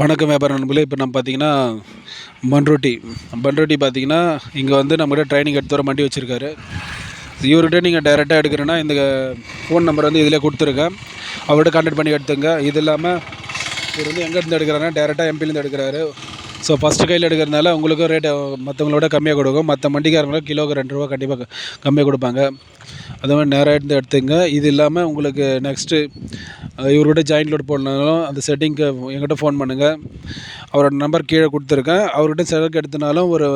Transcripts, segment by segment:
வணக்கம் வியாபார நண்பர்களே. இப்போ நம்ம பார்த்தீங்கன்னா பன்ரோட்டி பன்ரோட்டி பார்த்தீங்கன்னா இங்கே வந்து நம்மகிட்ட ட்ரைனிங் எடுத்து வர வண்டி வச்சுருக்காரு. இவர்கிட்ட நீங்கள் டைரெக்டாக எடுக்கிறேன்னா இந்த ஃபோன் நம்பர் வந்து இதில் கொடுத்துருக்கேன் அவர்கிட்ட கான்டாக்ட் பண்ணி எடுத்துங்க இது இல்லாமல் இவர் வந்து எங்கேருந்து எடுக்கிறாருன்னா டேரெக்டாக எம்பிலேருந்து எடுக்கிறாரு. ஸோ ஃபஸ்ட்டு கையில் எடுக்கிறதுனால உங்களுக்கும் ரேட்டு மற்றவங்களோட கம்மியாக கொடுக்கும். மற்ற வண்டிக்காரங்களும் கிலோவுக்கு ரெண்டு ரூபா கண்டிப்பாக கம்மியாக கொடுப்பாங்க. அது மாதிரி நேராக எடுத்து எடுத்துங்க. இது இல்லாமல் உங்களுக்கு நெக்ஸ்ட்டு இவர்கிட்ட ஜாயிண்ட் லோட் போடணுனாலும் அந்த செட்டிங்க்கு எங்கிட்ட ஃபோன் பண்ணுங்கள் அவரோட நம்பர் கீழே கொடுத்துருக்கேன். அவர்கிட்ட செலவுக்கு எடுத்தனாலும் ஒரு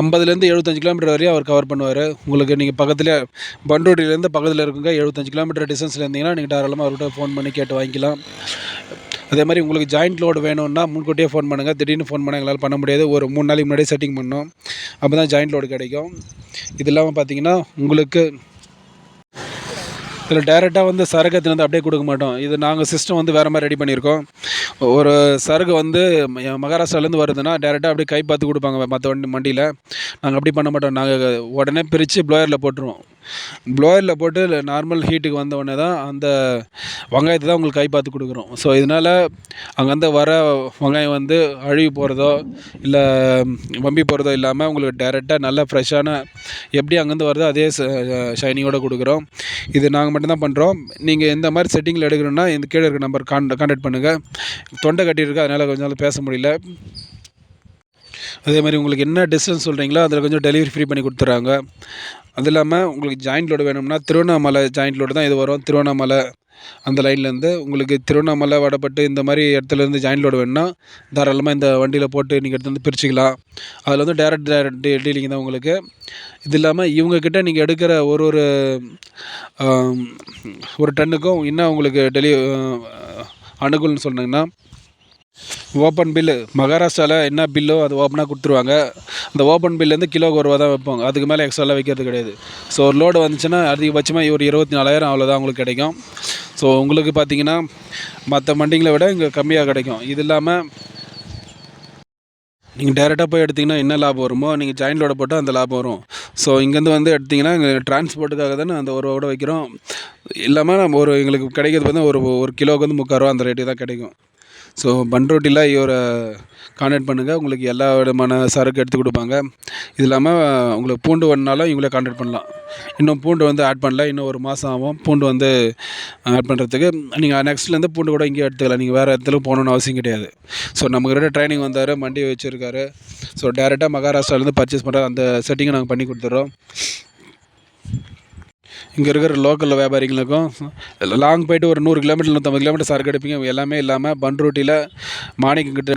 ஐம்பதுலேருந்து எழுபத்தஞ்சு கிலோமீட்டர் வரையும் அவர் கவர் பண்ணுவார். உங்களுக்கு நீங்கள் பக்கத்துலேயே பண்ருட்டிலேருந்து பக்கத்தில் இருக்குங்க. எழுபத்தஞ்சு கிலோமீட்டர் டிஸ்டன்ஸில் இருந்தீங்கன்னா நீங்கள் தாராளமாக அவர்கிட்ட ஃபோன் பண்ணி கேட்டு வாங்கிக்கலாம். அதே மாதிரி உங்களுக்கு ஜாயிண்ட் லோடு வேணும்னா முன்கூட்டியே ஃபோன் பண்ணுங்கள் திடீர்னு ஃபோன் பண்ண எங்களால் பண்ண முடியாது. ஒரு மூணு நாளைக்கு முன்னாடியே செட்டிங் பண்ணோம். அப்போ தான் ஜாயிண்ட் லோடு கிடைக்கும். இது இல்லாமல் பார்த்தீங்கன்னா உங்களுக்கு இதில் டேரெக்டாக வந்து சரக்கு எடுத்துன்னு வந்து அப்படியே கொடுக்க மாட்டோம். இது நாங்கள் சிஸ்டம் வந்து வேறு மாதிரி ரெடி பண்ணியிருக்கோம். ஒரு சரக்கு வந்து மகாராஷ்டிராலேருந்து வருதுன்னா டேரெக்டாக அப்படியே கை பார்த்து கொடுப்பாங்க. மற்ற வண்டி வண்டியில். நாங்கள் அப்படி பண்ண மாட்டோம். நாங்கள் உடனே பிரித்து ப்ளோயரில் போட்டுருவோம். ப்ளோயரில் போட்டு நார்மல் ஹீட்டுக்கு வந்த உடனே தான் அந்த வெங்காயத்தை தான் உங்களுக்கு கை பார்த்து கொடுக்குறோம். ஸோ இதனால் அங்கேருந்து வர வெங்காயம் வந்து அழுகி போகிறதோ இல்லை வம்பி போகிறதோ இல்லாமல் உங்களுக்கு டேரெக்டாக நல்ல ஃப்ரெஷ்ஷான எப்படி அங்கேருந்து வருதோ அதே ஷைனிங்கோட கொடுக்குறோம். இது நாங்கள் மட்டும்தான் பண்ணுறோம் நீங்கள் எந்த மாதிரி செட்டிங்கில் எடுக்கணும்னா இந்த கீழே இருக்க நம்பர் கான் கான்டாக்ட் பண்ணுங்கள் தொண்டை கட்டியிருக்கு அதனால் கொஞ்ச நாள் பேச முடியல. அதே மாதிரி உங்களுக்கு என்ன டிஸ்டன்ஸ் சொல்கிறீங்களோ அதில் கொஞ்சம் டெலிவரி ஃப்ரீ பண்ணி கொடுத்துட்றாங்க. அது இல்லாமல் உங்களுக்கு ஜாயிண்ட் லோடு வேணும்னா திருவண்ணாமலை ஜாயிண்ட் லோடு தான் இது வரும் திருவண்ணாமலை அந்த லைன்லேருந்து உங்களுக்கு திருவண்ணாமலை வடப்பட்டு இந்த மாதிரி இடத்துலேருந்து ஜாயிண்ட் லோடு வேணும்னா தாராளமாக இந்த வண்டியில் போட்டு நீங்கள் எடுத்து வந்து பிரிச்சுக்கலாம் அதில் வந்து டேரக்ட் டேரக்ட் டீலிங் தான் உங்களுக்கு இது இல்லாமல் இவங்கக்கிட்ட நீங்கள் எடுக்கிற ஒரு ஒரு ஒரு டன்னுக்கும் இன்னும் உங்களுக்கு டெலி அணுகுல்னு சொன்னீங்கன்னா ஓப்பன் பில்லு மகாராஷ்டிராவில் என்ன பில்லோ அது ஓப்பனாக கொடுத்துருவாங்க. அந்த ஓப்பன் பில்லேருந்து கிலோக்கு ஒரு ரூபா தான் வைப்பாங்க. அதுக்கு மேலே எக்ஸ்ட்ராலாம் வைக்கிறது கிடையாது. ஸோ ஒரு லோடு வந்துச்சுன்னா அதிகபட்சமாக ஒரு இருபத்தி நாலாயிரம் அவ்வளோதான் உங்களுக்கு கிடைக்கும். ஸோ உங்களுக்கு பார்த்தீங்கன்னா மற்ற மண்டிங்களை விட இங்கே கம்மியாக கிடைக்கும். இது இல்லாமல் நீங்கள் டேரெக்டாக போய் எடுத்திங்கன்னா என்ன லாபம் வருமோ நீங்கள் ஜாயின் லோட போட்டால் அந்த லாபம் வரும். ஸோ இங்கேருந்து வந்து எடுத்திங்கன்னா இங்கே டிரான்ஸ்போர்ட்டுக்காக தானே அந்த ஒரு ரூபா வைக்கிறோம். இல்லாமல் நம்ம ஒரு எங்களுக்கு கிடைக்கிறது வந்து ஒரு ஒரு கிலோவுக்கு வந்து முக்கால் ரூபா அந்த ரேட்டு தான் கிடைக்கும். ஸோ பண்ருட்டியில் இவரை காண்டாக்ட் பண்ணுங்கள் உங்களுக்கு எல்லா விதமான சரக்கு எடுத்து கொடுப்பாங்க. இது இல்லாமல் உங்களுக்கு பூண்டு வேணுனாலும் இவங்களே காண்டாக்ட் பண்ணலாம். இன்னும் பூண்டு வந்து ஆட் பண்ணல. இன்னும் ஒரு மாதம் ஆகும். பூண்டு வந்து ஆட் பண்ணுறதுக்கு நீங்கள் நெக்ஸ்ட்லேருந்து பூண்டு கூட இங்கேயே எடுத்துக்கலாம். நீங்கள் வேறு இடத்துல போகணுன்னு அவசியம் கிடையாது. ஸோ நமக்கு ட்ரைனிங் வந்தார் மண்டி வச்சுருக்காரு. ஸோ டேரெக்டாக மகாராஷ்டிராலேருந்து பர்ச்சேஸ் பண்ணுற அந்த செட்டிங்கை நாங்கள் பண்ணி கொடுத்துட்றோம். இங்கே இருக்கிற லோக்கல் வியாபாரிகளுக்கும் லாங் போயிட்டு ஒரு நூறு கிலோமீட்டர் நூற்றம்பது கிலோமீட்டர் சரக்கு எடுப்பீங்க. எல்லாமே இல்லாமல் பண்ருட்டியில் மாணிக்கம் கிட்ட